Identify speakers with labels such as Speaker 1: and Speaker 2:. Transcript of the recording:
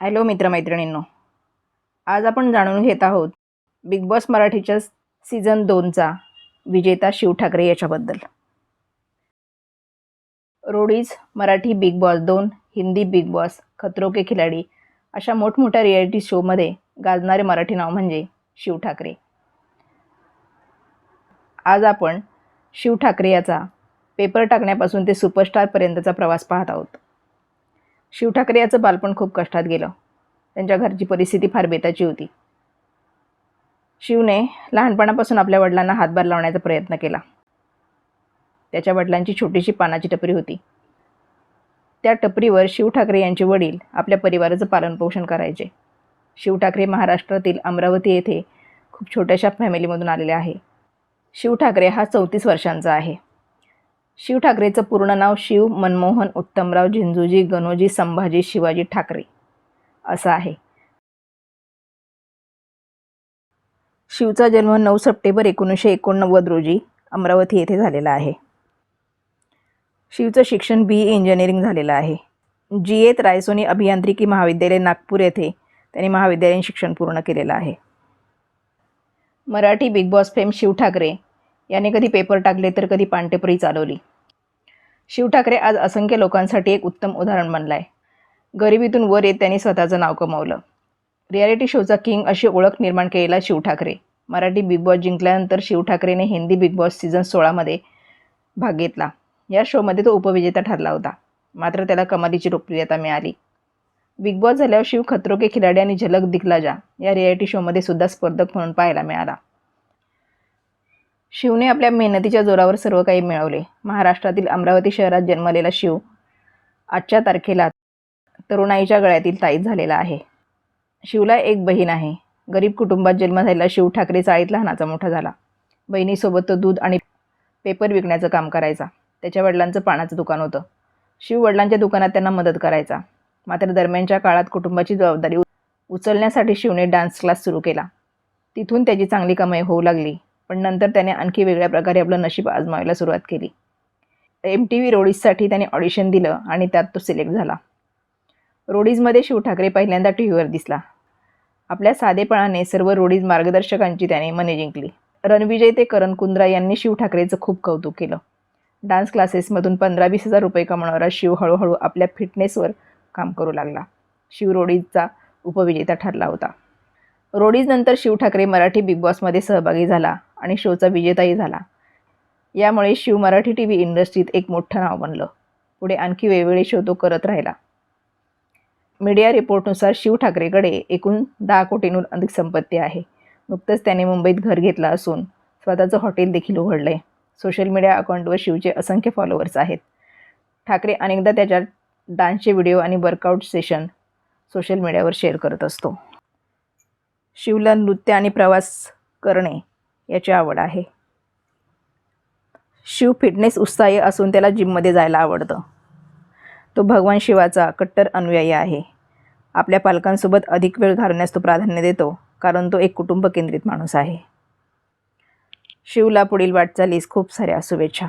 Speaker 1: Hello मित्रमैत्रिणींनो आज आपण जाणून घेत आहोत बिग बॉस मराठीच्या सीझन दोनचा विजेता शिव ठाकरे याच्याबद्दल. रोडीज मराठी बिग बॉस दोन हिंदी बिग बॉस खतरो के खिलाडी अशा मोठमोठ्या रियालिटी शोमध्ये गाजणारे मराठी नाव म्हणजे शिव ठाकरे. आज आपण शिव ठाकरे याचा पेपर टाकण्यापासून ते सुपरस्टारपर्यंतचा प्रवास पाहत आहोत. शिव ठाकरे याचं बालपण खूप कष्टात गेलं. त्यांच्या घरची परिस्थिती फार बेताची होती. शिवने लहानपणापासून आपल्या वडिलांना हातभार लावण्याचा प्रयत्न केला. त्याच्या वडिलांची छोटीशी पानाची टपरी होती. त्या टपरीवर शिव ठाकरे यांचे वडील आपल्या परिवाराचं पालनपोषण करायचे. शिव ठाकरे महाराष्ट्रातील अमरावती येथे खूप छोट्याशा फॅमिलीमधून आलेले आहे. शिव ठाकरे हा चौतीस वर्षांचा आहे. शिव ठाकरेचं पूर्ण नाव शिव मनमोहन उत्तमराव झिंजूजी गणोजी संभाजी शिवाजी ठाकरे. असं आहे. शिवचा जन्म नऊ सप्टेंबर एकोणीसशे एकोणनव्वद रोजी अमरावती येथे झालेला आहे. शिवचं शिक्षण बी ए इंजिनिअरिंग झालेलं आहे. जी एत रायसोनी अभियांत्रिकी महाविद्यालय नागपूर येथे त्यांनी महाविद्यालयीन शिक्षण पूर्ण केलेलं आहे. Marathi big boss fame Shiv Thackeray याने कधी पेपर टाकले तर कधी पानटेपरी चालवली. शिव ठाकरे आज असंख्य लोकांसाठी एक उत्तम उदाहरण बनलं आहे गरिबीतून वर येत त्यांनी स्वतःचं नाव कमावलं. रियालिटी शोचा किंग अशी ओळख निर्माण केलेला शिव ठाकरे. मराठी बिग बॉस जिंकल्यानंतर शिव ठाकरेने हिंदी बिग बॉस सीझन सोळामध्ये भाग घेतला. या शोमध्ये तो उपविजेता ठरला होता. मात्र त्याला कमालीची लोकप्रियता मिळाली. बिग बॉस झाल्यावर शिव खतरो के खिलाडी आणि झलक दिखला जा या रियालिटी शोमध्ये सुद्धा स्पर्धक म्हणून पाहायला मिळाला. शिवने आपल्या मेहनतीच्या जोरावर सर्व काही मिळवले. महाराष्ट्रातील अमरावती शहरात जन्मलेला शिव आजच्या तारखेला तरुणाईच्या गळ्यातील ताईत झालेला आहे. शिवला एक बहीण आहे. गरीब कुटुंबात जन्म झालेला शिव ठाकरे चाळीत लहानाचा मोठा झाला. बहिणीसोबत तो दूध आणि पेपर विकण्याचं काम करायचा. त्याच्या वडिलांचं पाण्याचं दुकान होतं. शिव वडिलांच्या दुकानात त्यांना मदत करायचा. मात्र दरम्यानच्या काळात कुटुंबाची जबाबदारी उचलण्यासाठी शिवने डान्स क्लास सुरू केला. तिथून त्याची चांगली कमाई होऊ लागली. पण नंतर त्याने आणखी वेगळ्या प्रकारे आपलं नशीब आजमावायला सुरुवात केली. एम टी व्ही रोडीजसाठी त्याने ऑडिशन दिलं आणि त्यात तो सिलेक्ट झाला. रोडीजमध्ये शिव ठाकरे पहिल्यांदा टी व्हीवर दिसला. आपल्या साधेपणाने सर्व रोडीज मार्गदर्शकांची त्याने मने जिंकली. रणविजय ते करण कुंद्रा यांनी शिव ठाकरेचं खूप कौतुक केलं. डान्स क्लासेसमधून पंधरा वीस हजार रुपये कमावणारा शिव हळूहळू आपल्या फिटनेसवर काम करू लागला. शिव रोडीजचा उपविजेता ठरला होता. रोडीजनंतर शिव ठाकरे मराठी बिग बॉसमध्ये सहभागी झाला. आणि शोचा विजेताही झाला. यामुळे शिव मराठी टी व्ही इंडस्ट्रीत एक मोठं नाव बनलं. पुढे आणखी वेगवेगळे शो तो करत राहिला. मीडिया रिपोर्टनुसार शिव ठाकरेकडे एकूण दहा कोटींहून अधिक संपत्ती आहे. नुकतंच त्याने मुंबईत घर घेतलं असून स्वतःचं हॉटेल देखील उघडलं आहे सोशल मीडिया अकाउंटवर शिवचे असंख्य फॉलोअर्स आहेत. ठाकरे अनेकदा त्याच्या डान्सचे व्हिडिओ आणि वर्कआउट सेशन सोशल मीडियावर शेअर करत असतो. शिवला नृत्य आणि प्रवास करणे याची आवड आहे. शिव फिटनेस उत्साही असून त्याला जिममध्ये जायला आवडतं. तो भगवान शिवाचा कट्टर अनुयायी आहे. आपल्या पालकांसोबत अधिक वेळ घालवण्यास तो प्राधान्य देतो कारण तो एक कुटुंब केंद्रित माणूस आहे. शिवला पुढील वाटचालीस खूप साऱ्या शुभेच्छा.